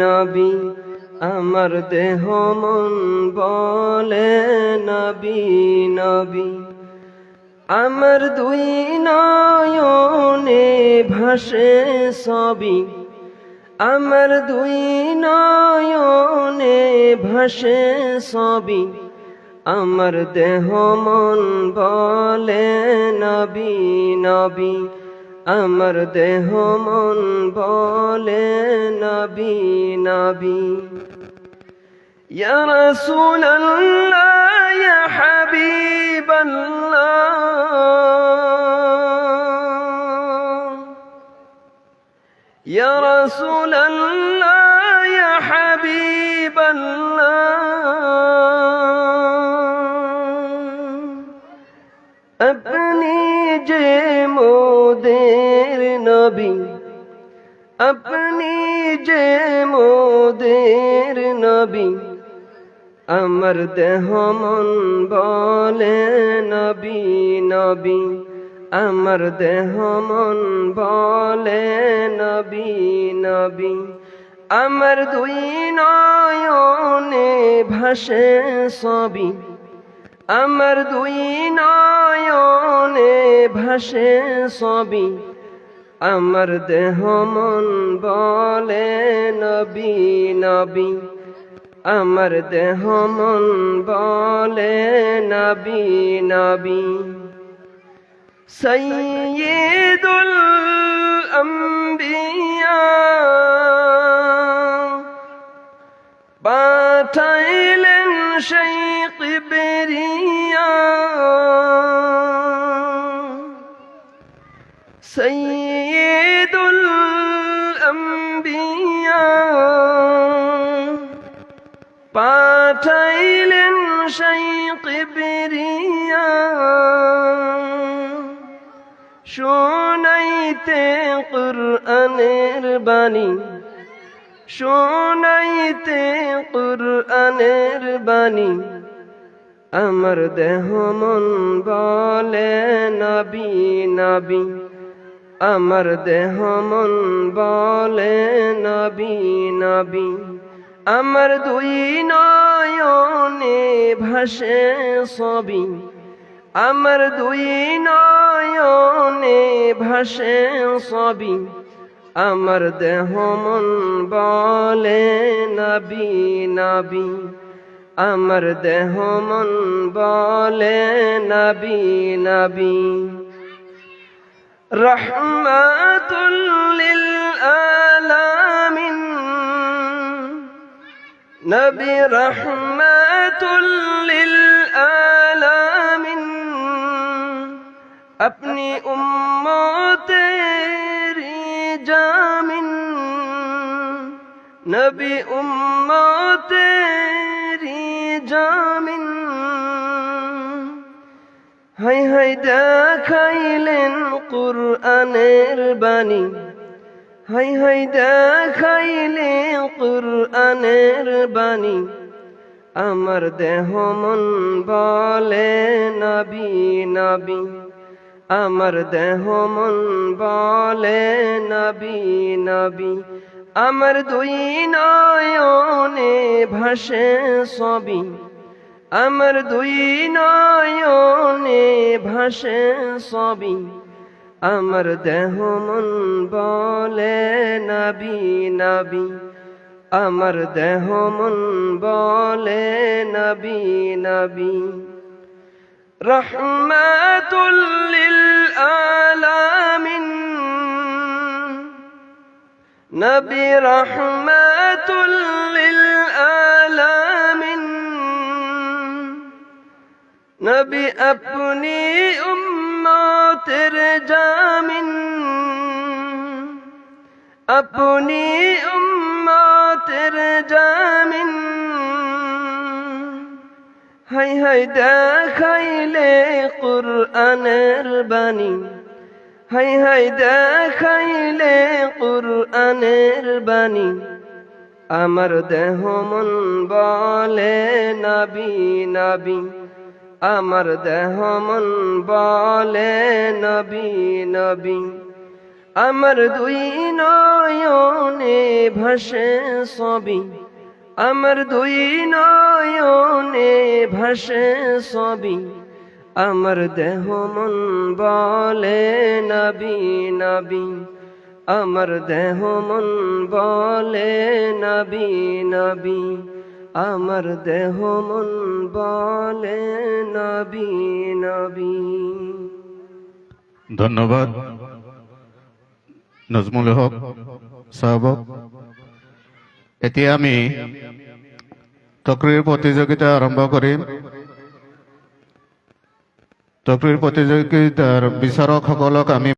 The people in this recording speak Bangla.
নবী, আমার দেহ মন বলে নবী নবী। আমার দুই নয়নে ভাসে সবই আমার দুই নয়নে ভাসে সবই আমার দেহ মন বলে নবী নবী। আমার দেহ মন বলে নবী নবী। ইয়া রাসূলুল্লাহ, ইয়া হাবিবাল্লাহ। ইয়া রাসূলুল্লাহ, ইয়া যে মো নবী, আপনি যে মোদের নবী, আমার দেহ মন বলে নবী নবী, আমার দেহ মন বলে নবী নবী, আমার দুই নয়নে ভাসে সবই আমার দুই নয়নে ভাসে সবই আমার দেহ মন বলে নবী নবী। আমার দেহ মন বলে নবী নবী। সৈয়দুল আম্বিয়া পাঠাইলেন সেই কিবরিয়া সৈয়দুল পাঠাইলেন সেই শোনাইতে কুরআনের বাণী শোনাইতে কুরআনের বাণী আমার দেহ মন বলে নবী নবী। আমার দেহ মন বলে নবী নবী। আমার দুই নয়নে ভাসে সবই আমার দুই নয়নে ভাসে সবই আমার দেহ মন বলে নবী নবী। আমার দেহ মন বলে নবী নবী। রহমাতুল্লিল আলামিন নবী রহমাতুল্লিল আলামিন আপনি উম্মতের জামিন নবী উম্মতের জামিন হাই হাই দেখাইলেন কুরআনের বাণী। হাই হাই দেখাইলে কুরআনের বাণী। আমার দেহ মন বলে নবী নবী। আমার দেহ মন বলে নবী নবী। আমার দুই নয়নে ভাসে সবই আমার দুই নয়নে ভাসে সবই আমার দেহ মন বলে নবী নবী। আমার দেহ মন বলে নবী নবী। রহমাতুল্লিল আলামিন। নবী রহমাতুল্লিল আলামিন। নবী আপনি উম্মতের আপনি উম্মতের জামিন হাই হাই দেখাইলে কুরআনের বাণী হাই হাই দেখাইলে কুরআনের বাণী আমার দেহ মন বলে নবী নবী। আমার দেহ মন বলে নবী নবী। আমার দুই নয়নে ভাসে সবই আমার দুই নয়নে ভাসে সবই আমার দেহ মন বলে নবী নবী। আমার দেহ মন বলে নবী নবী। আমার দেহ মন বলে নবী নবী। ধন্যবাদ। নজমুল হক সাহবক এতিয়া আমি তকৰিৰ প্ৰতিযোগিতা আৰম্ভ কৰিম। তকৰিৰ প্ৰতিযোগিতাৰ বিচাৰকসকলক আমি